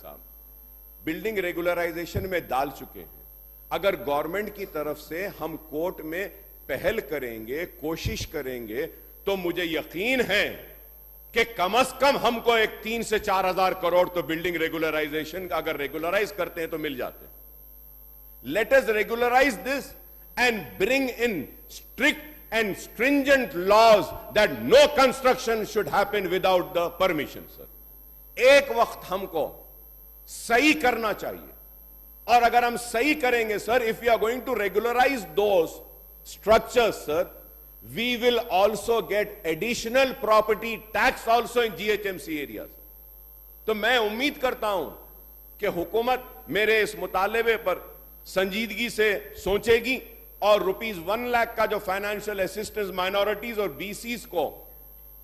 صاحب۔ بلڈنگ ریگولرائزیشن میں ڈال چکے ہیں۔ اگر گورنمنٹ کی طرف سے ہم کوٹ میں پہل کریں گے، کوشش کریں گے، تو مجھے یقین ہے کہ کم از کم ہم کو ایک تین سے چار ہزار کروڑ تو بلڈنگ ریگولرائزیشن اگر ریگولرائز کرتے ہیں تو مل جاتے ہیں۔ لیٹ از ریگولرائز دس اینڈ برنگ ان اسٹرکٹ اینڈ اسٹرینجنٹ لاز دیٹ نو کنسٹرکشن شوڈ ہیپن وداؤٹ دا پرمیشن سر ایک وقت ہم کو صحیح کرنا چاہیے۔ اور اگر ہم صحیح کریں گے سر اف یو آر گوئنگ ٹو ریگولرائز دوز اسٹرکچر سر وی ول آلسو گیٹ ایڈیشنل پراپرٹی ٹیکس آلسو ان جی ایچ ایم سی ایریا تو میں امید کرتا ہوں کہ حکومت میرے اس مطالبے پر سنجیدگی سے سوچے گی اور روپیز ون لاکھ کا جو فائنانشل اسسٹنس مائنورٹیز اور بی سیز کو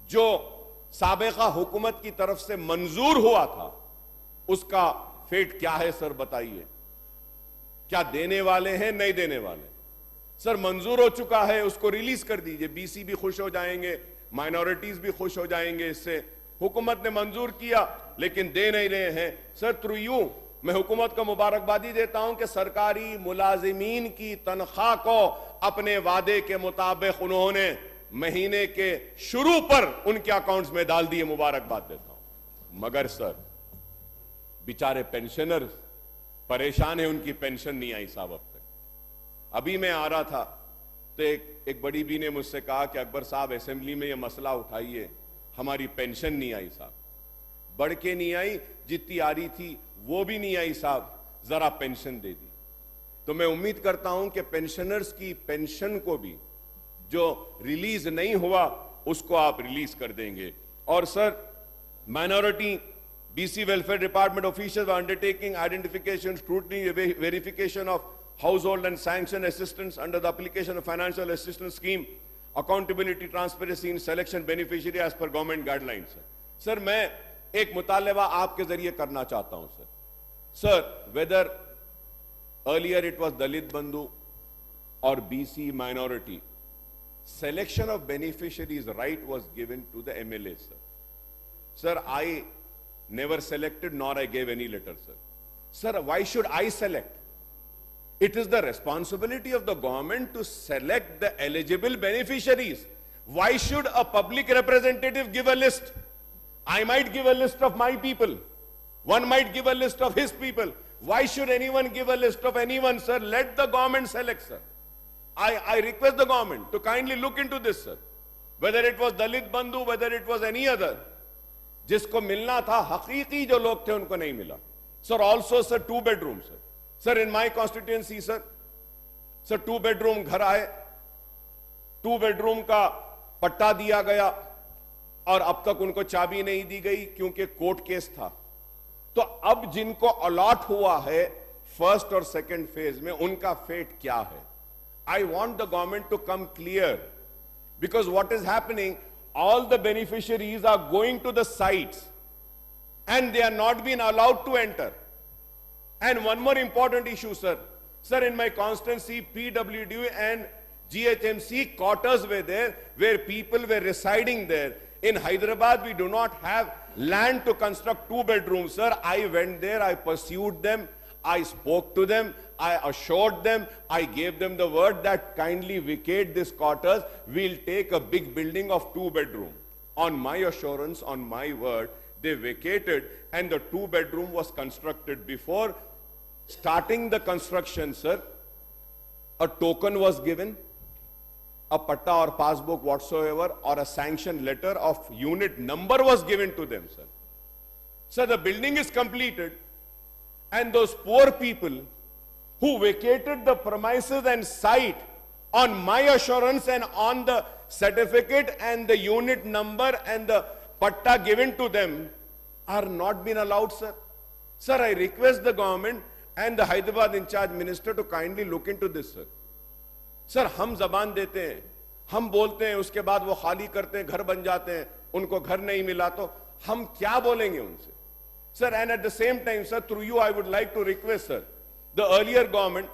جو سابقہ حکومت کی طرف سے منظور ہوا تھا اس کا فیٹ کیا ہے سر بتائیے؟ کیا دینے والے ہیں؟ نہیں دینے والے۔ سر منظور ہو چکا ہے، اس کو ریلیز کر دیجیے۔ بی سی بھی خوش ہو جائیں گے، مائنورٹیز بھی خوش ہو جائیں گے۔ اس سے حکومت نے منظور کیا، لیکن دے نہیں رہے ہیں۔ سر تھرو یو میں حکومت کو مبارکبادی دیتا ہوں کہ سرکاری ملازمین کی تنخواہ کو اپنے وعدے کے مطابق انہوں نے مہینے کے شروع پر ان کے اکاؤنٹس میں ڈال دیے، مبارکباد دیتا ہوں۔ مگر سر بیچارے پینشنر پریشان ہیں، ان کی پینشن نہیں آئی صاحب اب تک۔ ابھی میں آ رہا تھا تو ایک ایک بڑی بی نے مجھ سے کہا کہ اکبر صاحب اسمبلی میں یہ مسئلہ اٹھائیے۔ ہماری پینشن نہیں آئی صاحب۔ بڑھ کے نہیں آئی، جتنی آ رہی تھی وہ بھی نہیں آئی صاحب۔ ذرا پینشن دے دی۔ تو میں امید کرتا ہوں کہ پینشنرز کی پینشن کو بھی جو ریلیز نہیں ہوا، اس کو آپ ریلیز کر دیں گے۔ اور سر مائنورٹی بی سی ویلفیئر ڈپارٹمنٹ آفیشیکیشن ویریفکیشن آف ہاؤس ہولڈ اینڈ سینکشن اپلیکشن اکاؤنٹری ایز پر گورنمنٹ گائڈ لائن سر میں ایک مطالبہ آپ کے ذریعے کرنا چاہتا ہوں سر سر ویدر ارلیئر اٹ واز دلت بندو اور بی سی مائنوریٹی سلیکشن آف بیشریز رائٹ واز گیون ٹو دا سر آئی never selected nor I gave any letter, sir. Sir, why should I select? It is the responsibility of the government to select the eligible beneficiaries. Why should a public representative give a list? I might give a list of my people. One might give a list of his people. Why should anyone give a list of anyone, sir? Let the government select, sir. I, I request the government to kindly look into this, sir. Whether it was Dalit Bandhu, whether it was any other. جس کو ملنا تھا حقیقی جو لوگ تھے ان کو نہیں ملا۔ سر آلسو سر ٹو بیڈ روم سر سر ان مائی کانسٹیٹوئنسی سر سر ٹو بیڈ روم گھر آئے۔ ٹو بیڈ روم کا پٹا دیا گیا اور اب تک ان کو چابی نہیں دی گئی کیونکہ کورٹ کیس تھا۔ تو اب جن کو الاٹ ہوا ہے فرسٹ اور سیکنڈ فیز میں ان کا فیٹ کیا ہے؟ آئی وانٹ دا گورنمنٹ ٹو کم کلیئر بیکاز واٹ از ہیپنگ all the beneficiaries are going to the sites and they are not being allowed to enter. And one more important issue, sir. Sir, in my constituency, PWD and GHMC quarters were there where people were residing there. In Hyderabad, we do not have land to construct two bedrooms, sir. I went there, I pursued them, I spoke to them, I assured them, I gave them the word that kindly vacate this quarters. We'll take a big building of two bedroom. On my assurance, on my word, they vacated and the two bedroom was constructed before starting the construction, sir. A token was given, a patta or passbook whatsoever or a sanction letter of unit number was given to them, sir. So the building is completed اینڈ دوز پوئر پیپل ہو ویکیٹڈ دا پرومائس اینڈ سائٹ آن مائی اشورنس اینڈ آن دا سرٹیفکیٹ اینڈ دا یونٹ نمبر اینڈ دا پٹا گیون ٹو دم آر ناٹ بیكویسٹ دا گورنمنٹ اینڈ دا حیدرآباد انچارج منسٹر ٹو كائنڈلی لوكنگ ٹو دس سر سر ہم زبان دیتے ہیں ہم بولتے ہیں اس كے بعد وہ خالی كرتے ہیں گھر بن جاتے ہیں ان كو گھر نہیں ملا تو ہم كیا بولیں گے ان سے Sir and at the same time sir through you I would like to request sir the earlier government,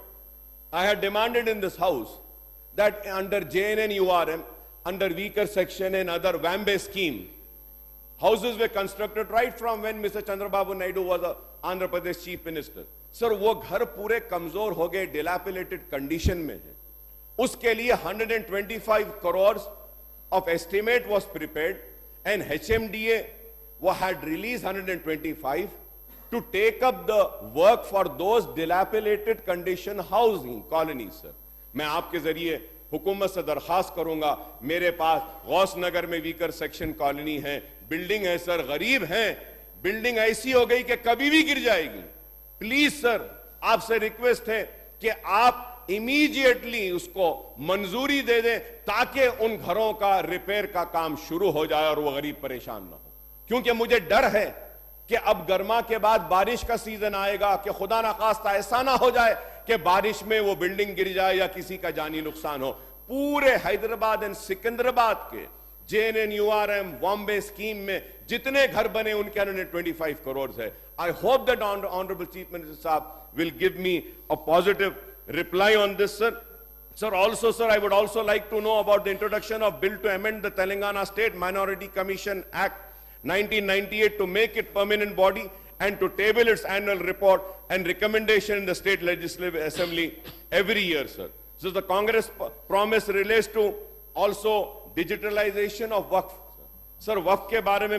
I had demanded in this house that under JNN URM, under weaker section and other WAMBE scheme, Houses were constructed right from when Mr. Chandrababu Naidu was a Andhra Pradesh chief minister. Sir वो घर पूरे कमजोर हो गए डिलैपिलेटेड condition में है उसके लिए 125 crore of estimate was prepared and HMDA وہ ہیڈ ریلیز 125 to take up the work for those dilapidated condition housing colonies sir. میں آپ کے ذریعے حکومت سے درخواست کروں گا، میرے پاس غوث نگر میں ویکر سیکشن کالونی ہے بلڈنگ ہے سر، غریب ہیں۔ بلڈنگ ایسی ہو گئی کہ کبھی بھی گر جائے گی۔ پلیز سر آپ سے ریکویسٹ ہے کہ آپ امیجیٹلی اس کو منظوری دے دیں تاکہ ان گھروں کا ریپیئر کا کام شروع ہو جائے اور وہ غریب پریشان نہ ہو کیونکہ مجھے ڈر ہے کہ اب گرما کے بعد بارش کا سیزن آئے گا کہ خدا نخواستہ ایسا نہ ہو جائے کہ بارش میں وہ بلڈنگ گر جائے یا کسی کا جانی نقصان ہو پورے حیدرآباد اینڈ سکندرباد کے جے این یو آر ایم بامبے اسکیم میں جتنے گھر بنے ان کے انہوں نے 25 کروڑز ہے آئی ہوپ دیٹ آنریبل چیف منسٹر صاحب ول گیو می اے پازیٹو reply on this, sir. Sir, also, sir, I would also like to know about the introduction of bill to amend the Telangana State Minority Commission Act نائنٹی ایٹ ٹو میک اٹ پرنٹ باڈی کے بارے میں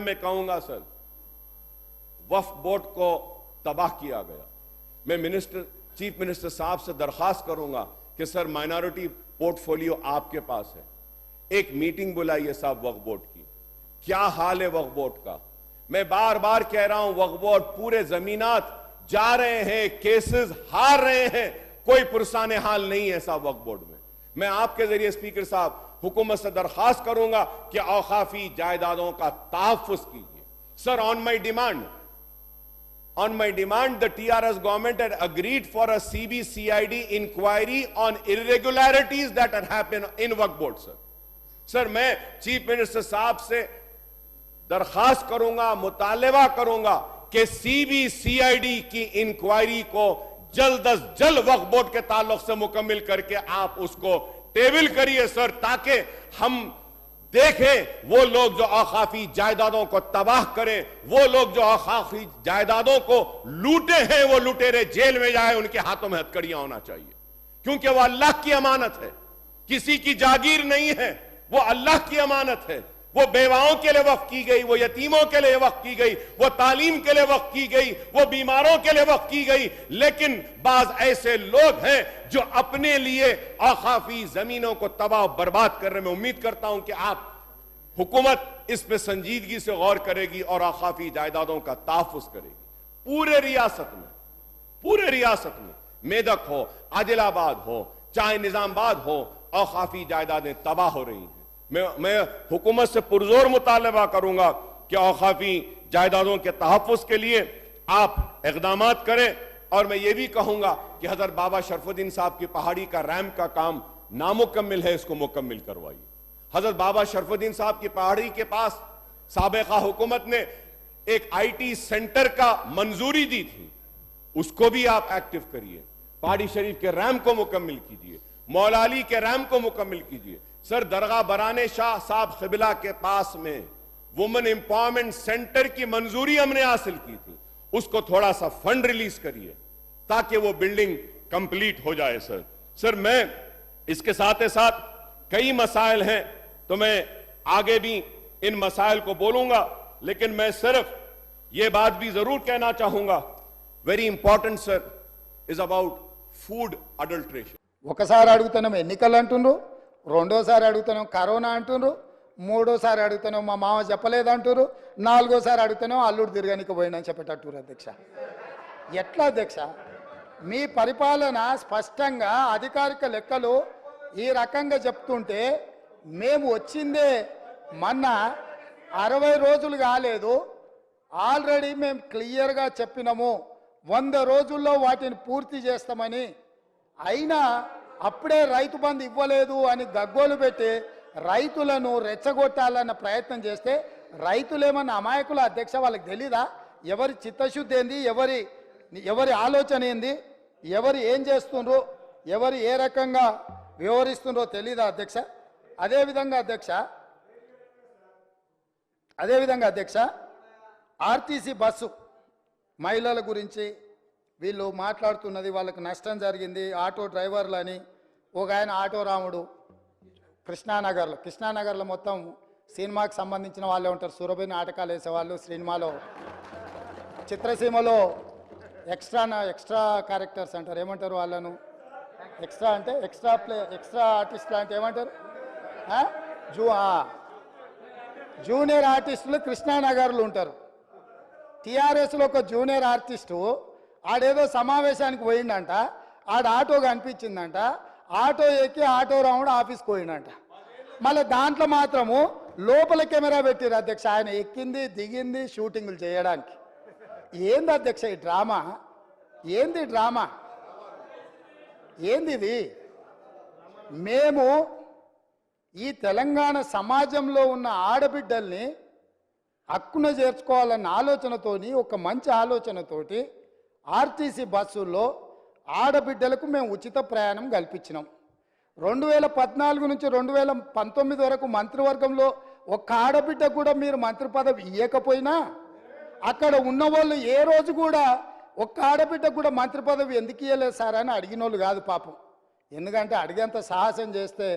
تباہ کیا گیا میں درخواست کروں گا کہ سر مائنورٹی پورٹ فولو کے پاس ہے ایک میٹنگ بلائی ہے صاحب وقف بورڈ کی کیا حال ہے وغبوٹ کا؟ میں بار بار کہہ رہا ہوں، وغبوٹ پورے زمینات جا رہے ہیں کیسز ہار رہے ہیں، کوئی پرسان حال نہیں ہے صاحب وغبوٹ بورڈ میں۔ میں آپ کے ذریعے سپیکر صاحب حکومت سے درخواست کروں گا کہ اوقافی جائدادوں کا تحفظ کیجیے۔ سر آن مائی ڈیمانڈ آن مائی ڈیمانڈ دا ٹی آر ایس گورنمنٹ ایڈ اگریڈ فار اے سی بی سی آئی ڈی انکوائری آن irregularities that had happened in وقت بورڈ سر سر میں چیف منسٹر صاحب سے درخواست کروں گا، مطالبہ کروں گا کہ سی بی، سی آئی ڈی کی انکوائری کو جلد از جلد وقت بورڈ کے تعلق سے مکمل کر کے آپ اس کو ٹیبل کریے سر، تاکہ ہم دیکھیں وہ لوگ جو آخافی جائدادوں کو تباہ کریں، وہ لوگ جو آخافی جائیدادوں کو لوٹے ہیں، وہ لوٹے رہے جیل میں جائے ان کے ہاتھوں میں ہتکڑیاں ہونا چاہیے۔ کیونکہ وہ اللہ کی امانت ہے، کسی کی جاگیر نہیں ہے، وہ اللہ کی امانت ہے۔ وہ بیواؤں کے لیے وقت کی گئی، وہ یتیموں کے لیے وقت کی گئی، وہ تعلیم کے لیے وقت کی گئی، وہ بیماروں کے لیے وقت کی گئی۔ لیکن بعض ایسے لوگ ہیں جو اپنے لیے آخافی زمینوں کو تباہ و برباد کرنے میں امید کرتا ہوں کہ آپ حکومت اس پہ سنجیدگی سے غور کرے گی اور آخافی جائیدادوں کا تحفظ کرے گی۔ پورے ریاست میں، پورے ریاست میں میدک ہو، عادل آباد ہو، چاہے نظام آباد ہو، آخافی جائیدادیں تباہ ہو رہی ہیں۔ میں میں حکومت سے پرزور مطالبہ کروں گا کہ اوقافی جائیدادوں کے تحفظ کے لیے آپ اقدامات کریں اور میں یہ بھی کہوں گا کہ حضرت بابا شرف الدین صاحب کی پہاڑی کا ریم کا کام نامکمل ہے، اس کو مکمل کروائیے حضرت بابا شرف الدین صاحب کی پہاڑی کے پاس سابقہ حکومت نے ایک آئی ٹی سینٹر کا منظوری دی تھی۔ اس کو بھی آپ ایکٹیو کریے۔ پہاڑی شریف کے ریم کو مکمل کیجیے مولا علی کے ریم کو مکمل کیجیے سر درگاہ برانے شاہ صاحب خبلہ کے پاس میں وومن امپاورمنٹ سینٹر کی منظوری ہم نے حاصل کی تھی۔ اس کو تھوڑا سا فنڈ ریلیز کریے تاکہ وہ بلڈنگ کمپلیٹ ہو جائے سر۔ سر، میں اس کے ساتھ ساتھ کئی مسائل ہیں تو میں آگے بھی ان مسائل کو بولوں گا، لیکن میں صرف یہ بات بھی ضرور کہنا چاہوں گا۔ ویری امپورٹنٹ سر از اباؤٹ فوڈ اڈلٹریشن ఒకసారి అడుగుతున్నాం ఎన్నికలు అంటుండ్రు? రెండోసారి అడుగుతున్నాం corona అంటుండ్రు మూడోసారి అడుగుతున్నాం మా మామ చెప్పలేదు అంటున్నారు నాలుగోసారి అడుగుతున్నాం అల్లుడు తిరగనికి పోయిందని చెప్పేటట్టురు అధ్యక్ష ఎట్లా అధ్యక్ష మీ పరిపాలన స్పష్టంగా అధికారిక లెక్కలు ఈ రకంగా చెప్తుంటే మేము వచ్చిందే మొన్న అరవై రోజులు కాలేదు. ఆల్రెడీ మేము క్లియర్గా చెప్పినాము. వంద రోజుల్లో వాటిని పూర్తి చేస్తామని. అయినా అప్పుడే రైతు బంధు ఇవ్వలేదు అని గగ్గోలు పెట్టి రైతులను రెచ్చగొట్టాలన్న ప్రయత్నం చేస్తే రైతులేమన్నా అమాయకుల అధ్యక్ష వాళ్ళకి తెలీదా? ఎవరి చిత్తశుద్ధి ఏంది? ఎవరి ఎవరి ఆలోచన ఏంది? ఎవరు ఏం చేస్తుండ్రు? ఎవరు ఏ రకంగా వ్యవహరిస్తుండ్రో తెలీదా అధ్యక్ష? అదేవిధంగా అధ్యక్ష అదేవిధంగా అధ్యక్ష ఆర్టీసీ బస్సు మహిళల గురించి వీళ్ళు మాట్లాడుతున్నది వాళ్ళకు నష్టం జరిగింది ఆటో డ్రైవర్లని ఒక ఆయన ఆటో రాముడు కృష్ణానగర్లో. కృష్ణానగర్లో మొత్తం సినిమాకి సంబంధించిన వాళ్ళే ఉంటారు. సురభి నాటకాలు వేసేవాళ్ళు సినిమాలో. చిత్రసీమలో ఎక్స్ట్రా ఎక్స్ట్రా క్యారెక్టర్స్ అంటారు. ఏమంటారు వాళ్ళను? ఎక్స్ట్రా అంటే ఎక్స్ట్రా ప్లే ఎక్స్ట్రా ఆర్టిస్ట్ అంటే ఏమంటారు? జూ జూనియర్ ఆర్టిస్టులు కృష్ణానగర్లు ఉంటారు. టీఆర్ఎస్లో ఒక జూనియర్ ఆర్టిస్టు ఆడేదో సమావేశానికి పోయిండంట ఆడ ఆటో కనిపించిందంట ఆటో ఎక్కి ఆటో రాముడు ఆఫీస్కి పోయిండంట. మళ్ళీ దాంట్లో మాత్రము లోపల కెమెరా పెట్టారు అధ్యక్ష ఆయన ఎక్కింది దిగింది షూటింగులు చేయడానికి. ఏంది అధ్యక్ష ఈ డ్రామా? ఏంది డ్రామా? ఏంది ఇది? మేము ఈ తెలంగాణ సమాజంలో ఉన్న ఆడబిడ్డల్ని హక్కున చేర్చుకోవాలన్న ఆలోచనతోని ఒక మంచి ఆలోచనతోటి ఆర్టీసీ బస్సుల్లో ఆడబిడ్డలకు మేము ఉచిత ప్రయాణం కల్పించినాం. రెండు వేల పద్నాలుగు నుంచి రెండు వేల పంతొమ్మిది వరకు మంత్రివర్గంలో ఒక్క ఆడబిడ్డ కూడా మీరు మంత్రి పదవి ఇవ్వకపోయినా అక్కడ ఉన్న వాళ్ళు ఏ రోజు కూడా ఒక్క ఆడబిడ్డ కూడా మంత్రి పదవి ఎందుకు ఇవ్వలేదు సార్ అని అడిగిన వాళ్ళు కాదు పాపం. ఎందుకంటే అడిగేంత సాహసం చేస్తే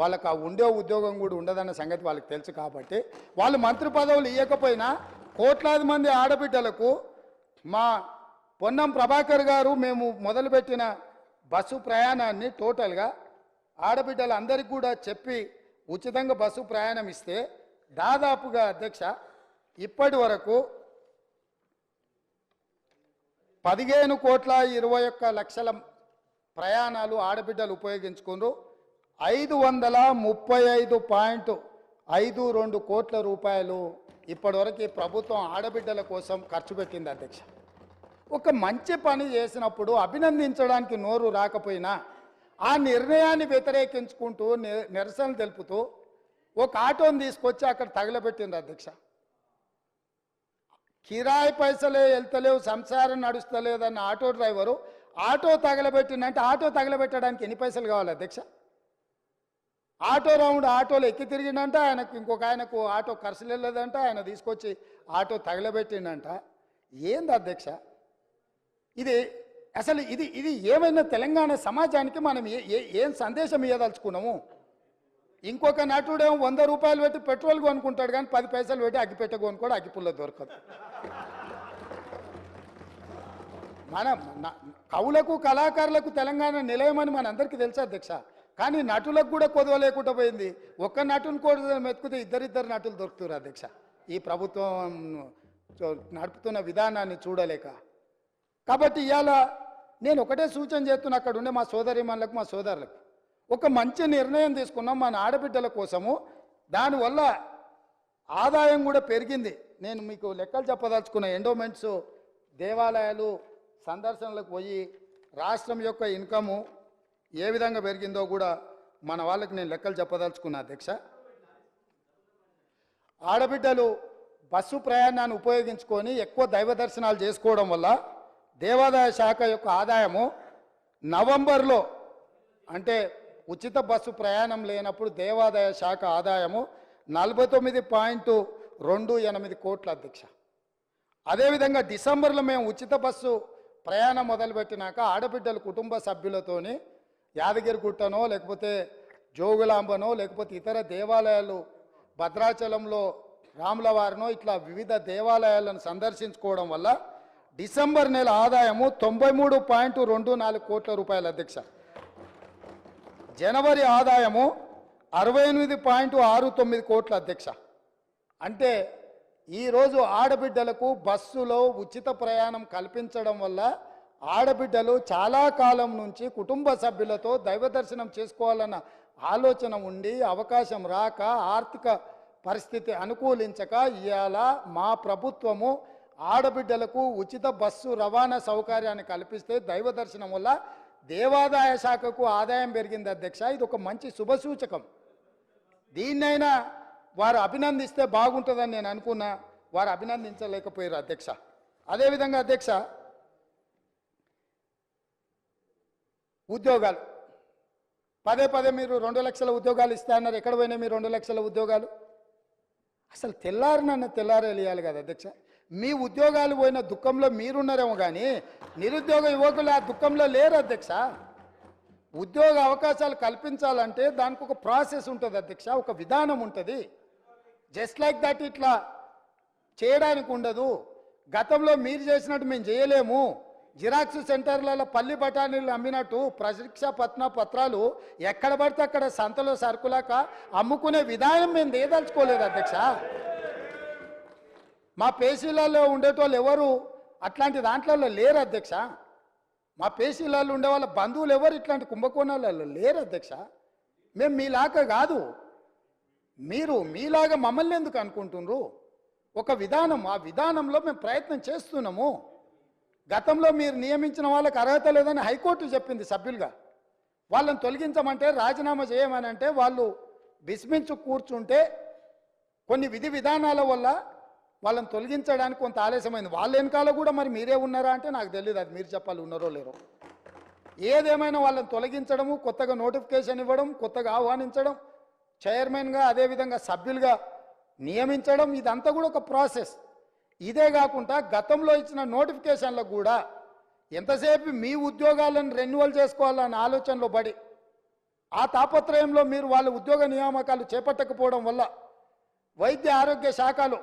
వాళ్ళకి ఆ ఉండే ఉద్యోగం కూడా ఉండదన్న సంగతి వాళ్ళకి తెలుసు కాబట్టి వాళ్ళు మంత్రి పదవులు ఇవ్వకపోయినా కోట్లాది మంది ఆడబిడ్డలకు మా పొన్నం ప్రభాకర్ గారు మేము మొదలుపెట్టిన బస్సు ప్రయాణాన్ని టోటల్గా ఆడబిడ్డలందరికీ కూడా చెప్పి ఉచితంగా బస్సు ప్రయాణం ఇస్తే దాదాపుగా అధ్యక్ష ఇప్పటి వరకు పదిహేను కోట్ల ఇరవై ఒక్క లక్షల ప్రయాణాలు ఆడబిడ్డలు ఉపయోగించుకున్నారు ఐదు వందల ముప్పై ఐదు పాయింట్ ఐదు రెండు కోట్ల రూపాయలు ఇప్పటివరకు ప్రభుత్వం ఆడబిడ్డల కోసం ఖర్చు పెట్టింది అధ్యక్ష. ఒక మంచి పని చేసినప్పుడు అభినందించడానికి నోరు రాకపోయినా ఆ నిర్ణయాన్ని వ్యతిరేకించుకుంటూ ని- నిరసన తెలుపుతూ ఒక ఆటోని తీసుకొచ్చి అక్కడ తగలబెట్టింది అధ్యక్ష. కిరాయి పైసలే వెళ్తలేవు సంసారం నడుస్తలేదన్న ఆటో డ్రైవరు ఆటో తగలబెట్టిందంటే ఆటో తగలబెట్టడానికి ఎన్ని పైసలు కావాలి అధ్యక్ష? ఆటో రౌండ్ ఆటోలో ఎక్కి తిరిగిండంట ఆయనకు ఇంకొక ఆయనకు ఆటో ఖర్చు వెళ్ళలేదంట ఆయన తీసుకొచ్చి ఆటో తగలబెట్టిండంట. ఏంది అధ్యక్ష? ఇది అసలు ఇది ఇది ఏమైనా తెలంగాణ సమాజానికి మనం ఏ- ఏం సందేశం ఇవ్వదలుచుకున్నాము ఇంకొక నటుడేమో వంద రూపాయలు పెట్టి పెట్రోల్ కొనుక్కుంటాడు కానీ పది పైసలు పెట్టి అగ్గిపెట్ట కొనుక్కోడు అగ్గిపుల్ల దొరకదు. మన కవులకు కళాకారులకు తెలంగాణ నిలయమని మన అందరికీ తెలుసు అధ్యక్ష. కానీ నటులకు కూడా కొదవ లేకుండా పోయింది. ఒక్క నటుని కూడా మెతుకుతే ఇద్దరిద్దరు నటులు దొరుకుతారు అధ్యక్ష. ఈ ప్రభుత్వం నడుపుతున్న విధానాన్ని చూడలేక. కాబట్టి ఇవాళ నేను ఒకటే సూచన చేస్తున్నా అక్కడ ఉండే మా సోదరిమణులకు మా సోదరులకు. ఒక మంచి నిర్ణయం తీసుకున్నాం మన ఆడబిడ్డల కోసము. దానివల్ల ఆదాయం కూడా పెరిగింది. నేను మీకు లెక్కలు చెప్పదలుచుకున్న ఎండోమెంట్స్ దేవాలయాలు సందర్శనలకు పోయి రాష్ట్రం యొక్క ఇన్కము ఏ విధంగా పెరిగిందో కూడా మన వాళ్ళకి నేను లెక్కలు చెప్పదలుచుకున్నా అధ్యక్ష. ఆడబిడ్డలు బస్సు ప్రయాణాన్ని ఉపయోగించుకొని ఎక్కువ దైవ దర్శనాలు చేసుకోవడం వల్ల దేవాదాయ శాఖ యొక్క ఆదాయము నవంబర్లో అంటే ఉచిత బస్సు ప్రయాణం లేనప్పుడు దేవాదాయ శాఖ ఆదాయము నలభై తొమ్మిది పాయింట్ రెండు ఎనిమిది కోట్ల అధ్యక్ష. అదేవిధంగా డిసెంబర్లో మేము ఉచిత బస్సు ప్రయాణం మొదలుపెట్టినాక ఆడబిడ్డల కుటుంబ సభ్యులతోని యాదగిరిగుట్టనో లేకపోతే జోగులాంబనో లేకపోతే ఇతర దేవాలయాలు భద్రాచలంలో రాములవారినో ఇట్లా వివిధ దేవాలయాలను సందర్శించుకోవడం వల్ల డిసెంబర్ నెల ఆదాయము తొంభై మూడు పాయింట్ రెండు నాలుగు కోట్ల రూపాయల అధ్యక్ష. జనవరి ఆదాయము అరవై ఎనిమిది పాయింట్ ఆరు తొమ్మిది కోట్ల అధ్యక్ష. అంటే ఈరోజు ఆడబిడ్డలకు బస్సులో ఉచిత ప్రయాణం కల్పించడం వల్ల ఆడబిడ్డలు చాలా కాలం నుంచి కుటుంబ సభ్యులతో దైవ దర్శనం చేసుకోవాలన్న ఆలోచన ఉండి అవకాశం రాక ఆర్థిక పరిస్థితి అనుకూలించక ఇవాళ మా ప్రభుత్వము ఆడబిడ్డలకు ఉచిత బస్సు రవాణా సౌకర్యాన్ని కల్పిస్తే దైవ దర్శనం వల్ల దేవాదాయ శాఖకు ఆదాయం పెరిగింది అధ్యక్ష. ఇది ఒక మంచి శుభసూచకం దీన్నైనా వారు అభినందిస్తే బాగుంటుందని నేను అనుకున్నా. వారు అభినందించలేకపోయారు అధ్యక్ష. అదేవిధంగా అధ్యక్ష ఉద్యోగాలు. పదే పదే మీరు రెండు లక్షల ఉద్యోగాలు ఇస్తా అన్నారు. ఎక్కడ పోయినా మీరు రెండు లక్షల ఉద్యోగాలు? అసలు తెల్లారినన్న తెల్లారి కదా అధ్యక్ష. మీ ఉద్యోగాలు పోయిన దుఃఖంలో మీరున్నారేమో కానీ నిరుద్యోగ యువకులు ఆ దుఃఖంలో లేరు అధ్యక్ష. ఉద్యోగ అవకాశాలు కల్పించాలంటే దానికి ఒక ప్రాసెస్ ఉంటుంది అధ్యక్ష ఒక విధానం ఉంటుంది. జస్ట్ లైక్ దట్ ఇట్లా చేయడానికి ఉండదు. గతంలో మీరు చేసినట్టు మేము చేయలేము. జిరాక్స్ సెంటర్లలో పల్లి బఠానీలు అమ్మినట్టు ప్రశిక్ష పత్న పత్రాలు ఎక్కడ పడితే అక్కడ సంతలో సరుకులాక అమ్ముకునే విధానం మేము దేదలుచుకోలేదు అధ్యక్ష. మా పేషీలలో ఉండేటోళ్ళు ఎవరు? అట్లాంటి దాంట్లలో లేరు అధ్యక్ష. మా పేసీలలో ఉండే వాళ్ళ బంధువులు ఎవరు? ఇట్లాంటి కుంభకోణాలలో లేరు అధ్యక్ష. మేము మీలాగా కాదు. మీరు మీలాగా మమ్మల్ని ఎందుకు అనుకుంటున్నారు? ఒక విధానం ఆ విధానంలో మేము ప్రయత్నం చేస్తున్నాము. గతంలో మీరు నియమించిన వాళ్ళకి అర్హత లేదని హైకోర్టు చెప్పింది సభ్యులుగా. వాళ్ళని తొలగించమంటే రాజీనామా చేయమని అంటే వాళ్ళు విస్మించు కూర్చుంటే కొన్ని విధి విధానాల వల్ల వాళ్ళని తొలగించడానికి కొంత ఆలస్యమైంది. వాళ్ళ వెనకాల కూడా మరి మీరే ఉన్నారా అంటే నాకు తెలియదు అది మీరు చెప్పాలి ఉన్నారో లేరో. ఏదేమైనా వాళ్ళని తొలగించడము కొత్తగా నోటిఫికేషన్ ఇవ్వడం కొత్తగా ఆహ్వానించడం చైర్మన్గా అదేవిధంగా సభ్యులుగా నియమించడం ఇదంతా కూడా ఒక ప్రాసెస్. ఇదే కాకుండా గతంలో ఇచ్చిన నోటిఫికేషన్లకు కూడా ఎంతసేపు మీ ఉద్యోగాలను రెన్యువల్ చేసుకోవాలన్న ఆలోచనలో పడి ఆ తాపత్రయంలో మీరు వాళ్ళ ఉద్యోగ నియామకాలు చేపట్టకపోవడం వల్ల వైద్య ఆరోగ్య శాఖలో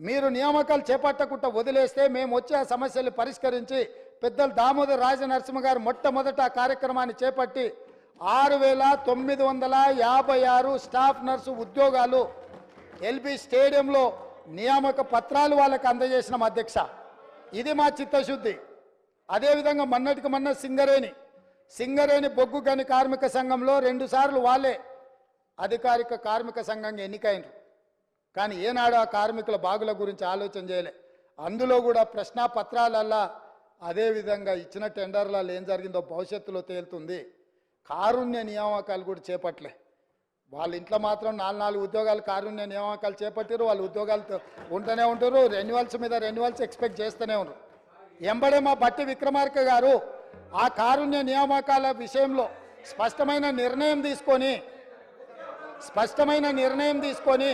మీరు నియామకాలు చేపట్టకుండా వదిలేస్తే మేము వచ్చే ఆ సమస్యలు పరిష్కరించి పెద్దలు దామోదర్ రాజనరసింహ గారు మొట్టమొదట ఆ కార్యక్రమాన్ని చేపట్టి ఆరు వేల తొమ్మిది వందల యాభై ఆరు స్టాఫ్ నర్సు ఉద్యోగాలు ఎల్బి స్టేడియంలో నియామక పత్రాలు వాళ్ళకి అందజేసినాం అధ్యక్ష. ఇది మా చిత్తశుద్ధి. అదేవిధంగా మొన్నటికి మొన్న సింగరేణి. సింగరేణి బొగ్గు గని కార్మిక సంఘంలో రెండుసార్లు వాళ్ళే అధికారిక కార్మిక సంఘంగా ఎన్నికైనరు. కానీ ఏనాడు ఆ కార్మికుల బాగుల గురించి ఆలోచన చేయలే. అందులో కూడా ప్రశ్నా పత్రాలల్లా అదేవిధంగా ఇచ్చిన టెండర్లలో ఏం జరిగిందో భవిష్యత్తులో తేలుతుంది. కారుణ్య నియామకాలు కూడా చేపట్టలే. వాళ్ళ ఇంట్లో మాత్రం నాలుగు నాలుగు ఉద్యోగాలు కారుణ్య నియామకాలు చేపట్టారు వాళ్ళు ఉద్యోగాలు ఉంటూనే ఉంటారు రెన్యువల్స్ మీద రెన్యువల్స్ ఎక్స్పెక్ట్ చేస్తూనే ఉన్నారు ఎంబడే మా బట్టి విక్రమార్క గారు ఆ కారుణ్య నియామకాల విషయంలో స్పష్టమైన నిర్ణయం తీసుకొని స్పష్టమైన నిర్ణయం తీసుకొని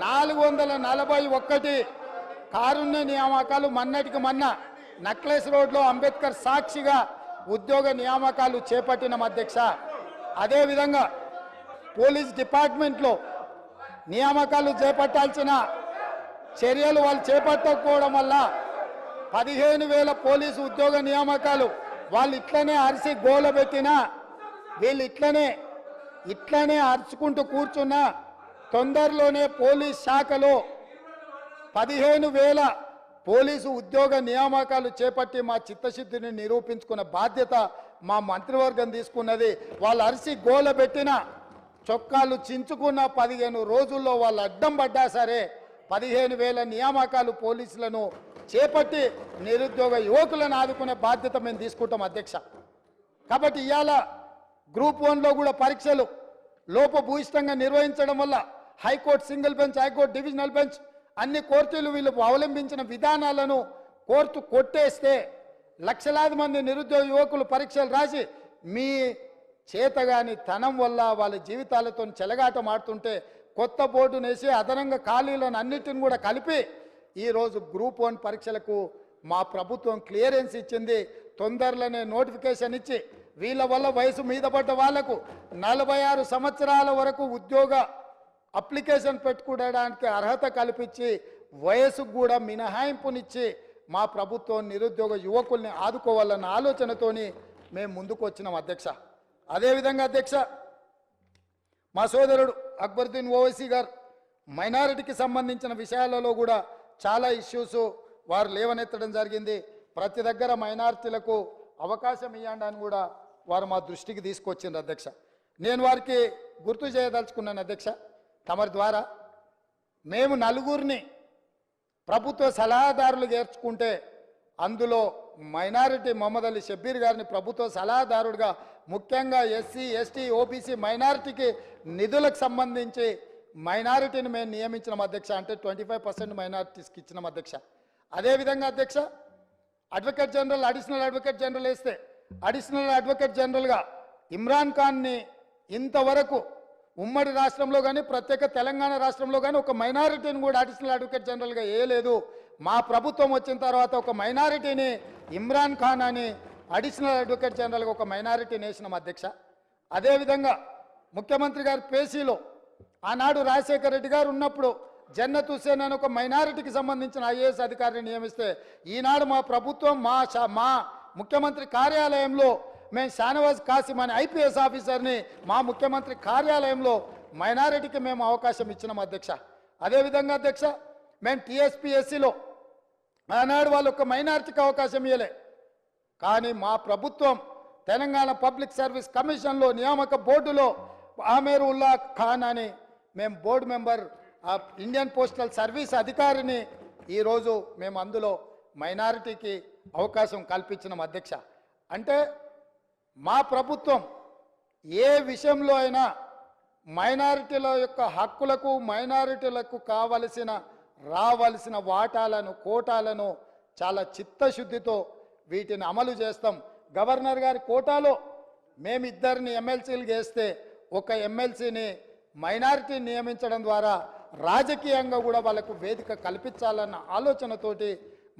నాలుగు వందల నలభై ఒక్కటి కారుణ్య నియామకాలు మన్నటికి మన్న నక్లెస్ రోడ్లో అంబేద్కర్ సాక్షిగా ఉద్యోగ నియామకాలు చేపట్టిన అధ్యక్ష. అదేవిధంగా పోలీస్ డిపార్ట్మెంట్లో నియామకాలు చేపట్టాల్సిన చర్యలు వాళ్ళు చేపట్టకపోవడం వల్ల పదిహేను వేల పోలీసు ఉద్యోగ నియామకాలు వాళ్ళు ఇట్లనే అరిసి గోల పెట్టినా వీళ్ళు ఇట్లనే ఇట్లనే అరుచుకుంటూ కూర్చున్నా తొందరలోనే పోలీస్ శాఖలో పదిహేను వేల పోలీసు ఉద్యోగ నియామకాలు చేపట్టి మా చిత్తశుద్ధిని నిరూపించుకున్న బాధ్యత మా మంత్రివర్గం తీసుకున్నది. వాళ్ళు అరిసి గోల పెట్టిన చొక్కాలు చించుకున్న పదిహేను రోజుల్లో వాళ్ళు అడ్డం పడ్డా సరే పదిహేను వేల నియామకాలు పోలీసులను చేపట్టి నిరుద్యోగ యువకులను ఆదుకునే బాధ్యత మేము తీసుకుంటాం అధ్యక్ష. కాబట్టి ఇవాళ గ్రూప్ వన్లో కూడా పరీక్షలు లోపభూయిష్టంగా నిర్వహించడం వల్ల high court single bench high court divisional bench అన్ని కోర్టులు వీళ్ళు అవలంబించిన విధానాలను కోర్టు కొట్టేస్తే లక్షలాది మంది నిరుద్యోగ యువకులు పరీక్షలు రాసి మీ చేతగాని తనం వల్ల వాళ్ళ జీవితాలతో చెలగాటం ఆడుతుంటే కొత్త బోర్డును వేసి అదనంగా ఖాళీలను అన్నిటిని కూడా కలిపి ఈరోజు గ్రూప్ వన్ పరీక్షలకు మా ప్రభుత్వం క్లియరెన్స్ ఇచ్చింది. తొందరలోనే నోటిఫికేషన్ ఇచ్చి వీళ్ళ వల్ల వయసు మీద పడ్డ వాళ్ళకు నలభై ఆరు సంవత్సరాల వరకు ఉద్యోగ అప్లికేషన్ పెట్టుకోవడానికి అర్హత కల్పించి వయసుకు కూడా మినహాయింపునిచ్చి మా ప్రభుత్వం నిరుద్యోగ యువకుల్ని ఆదుకోవాలన్న ఆలోచనతోని మేము ముందుకు వచ్చినాం అధ్యక్ష. అదేవిధంగా అధ్యక్ష మా సోదరుడు అక్బరుద్దీన్ ఓవైసీ గారు మైనారిటీకి సంబంధించిన విషయాలలో కూడా చాలా ఇష్యూస్ వారు లేవనెత్తడం జరిగింది. ప్రతి దగ్గర మైనారిటీలకు అవకాశం ఇవ్వండి అని కూడా వారు మా దృష్టికి తీసుకొచ్చిండ్రు అధ్యక్ష. నేను వారికి గుర్తు చేయదలుచుకున్నాను అధ్యక్ష. తమరి ద్వారా మేము నలుగురిని ప్రభుత్వ సలహాదారులు చేర్చుకుంటే అందులో మైనారిటీ మొహమ్మద్ అలీ షబ్బీర్ గారిని ప్రభుత్వ సలహాదారుడిగా ముఖ్యంగా ఎస్సీ ఎస్టీ ఓబీసీ మైనారిటీకి నిధులకు సంబంధించి మైనారిటీని మేము నియమించిన అధ్యక్ష. అంటే ట్వంటీ ఫైవ్ పర్సెంట్ మైనారిటీస్కి ఇచ్చిన అధ్యక్ష. అదేవిధంగా అధ్యక్ష advocate general additional advocate general వేస్తే అడిషనల్ అడ్వకేట్ జనరల్గా ఇమ్రాన్ ఖాన్ని ఇంతవరకు ఉమ్మడి రాష్ట్రంలో కానీ ప్రత్యేక తెలంగాణ రాష్ట్రంలో కానీ ఒక మైనారిటీని కూడా అడిషనల్ అడ్వకేట్ జనరల్గా వేయలేదు. మా ప్రభుత్వం వచ్చిన తర్వాత ఒక మైనారిటీని ఇమ్రాన్ ఖాన్ అని అడిషనల్ అడ్వకేట్ జనరల్గా ఒక మైనారిటీని వేసినాం అధ్యక్ష. అదేవిధంగా ముఖ్యమంత్రి గారి పేసీలో ఆనాడు రాజశేఖర రెడ్డి గారు ఉన్నప్పుడు జన్నత్ హుసేన్ అని ఒక మైనారిటీకి సంబంధించిన ఐఏఎస్ అధికారిని నియమిస్తే ఈనాడు మా ప్రభుత్వం మా మా ముఖ్యమంత్రి కార్యాలయంలో మేము షానవాజ్ కాసిం అనే ఐపీఎస్ ఆఫీసర్ని మా ముఖ్యమంత్రి కార్యాలయంలో మైనారిటీకి మేము అవకాశం ఇచ్చినాం అధ్యక్ష. అదేవిధంగా అధ్యక్ష మేము టీఎస్పీఎస్సీలో ఆనాడు వాళ్ళు ఒక మైనారిటీకి అవకాశం ఇవ్వలే కానీ మా ప్రభుత్వం తెలంగాణ పబ్లిక్ సర్వీస్ కమిషన్లో నియామక బోర్డులో ఆమేర్ ఉల్లా ఖాన్ అని మేము బోర్డు మెంబర్ ఆ ఇండియన్ పోస్టల్ సర్వీస్ అధికారిని ఈరోజు మేము అందులో మైనారిటీకి అవకాశం కల్పించినాం అధ్యక్ష. అంటే మా ప్రభుత్వం ఏ విషయంలో అయినా మైనారిటీల యొక్క హక్కులకు మైనారిటీలకు కావలసిన రావలసిన వాటాలను కోటాలను చాలా చిత్తశుద్ధితో వీటిని అమలు చేస్తాం. గవర్నర్ గారి కోటాలో మేమిద్దరిని ఎమ్మెల్సీలు చేస్తే ఒక ఎమ్మెల్సీని మైనారిటీ నియమించడం ద్వారా రాజకీయంగా కూడా వాళ్ళకు వేదిక కల్పించాలన్న ఆలోచనతోటి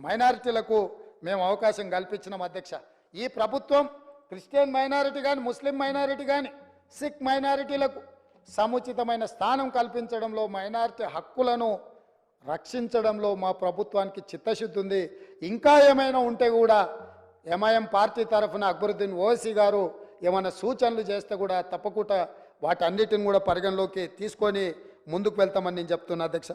మైనారిటీలకు మేము అవకాశం కల్పించినాం అధ్యక్ష. ఈ ప్రభుత్వం క్రిస్టియన్ మైనారిటీ కానీ ముస్లిం మైనారిటీ కానీ సిక్ మైనారిటీలకు సముచితమైన స్థానం కల్పించడంలో మైనారిటీ హక్కులను రక్షించడంలో మా ప్రభుత్వానికి చిత్తశుద్ధి ఉంది. ఇంకా ఏమైనా ఉంటే కూడా ఎంఐఎం పార్టీ తరఫున అక్బరుద్దీన్ ఓవైసీ గారు ఏమైనా సూచనలు చేస్తే కూడా తప్పకుండా వాటన్నిటిని కూడా పరిగణలోకి తీసుకొని ముందుకు వెళ్తామని నేను చెప్తున్నా అధ్యక్ష.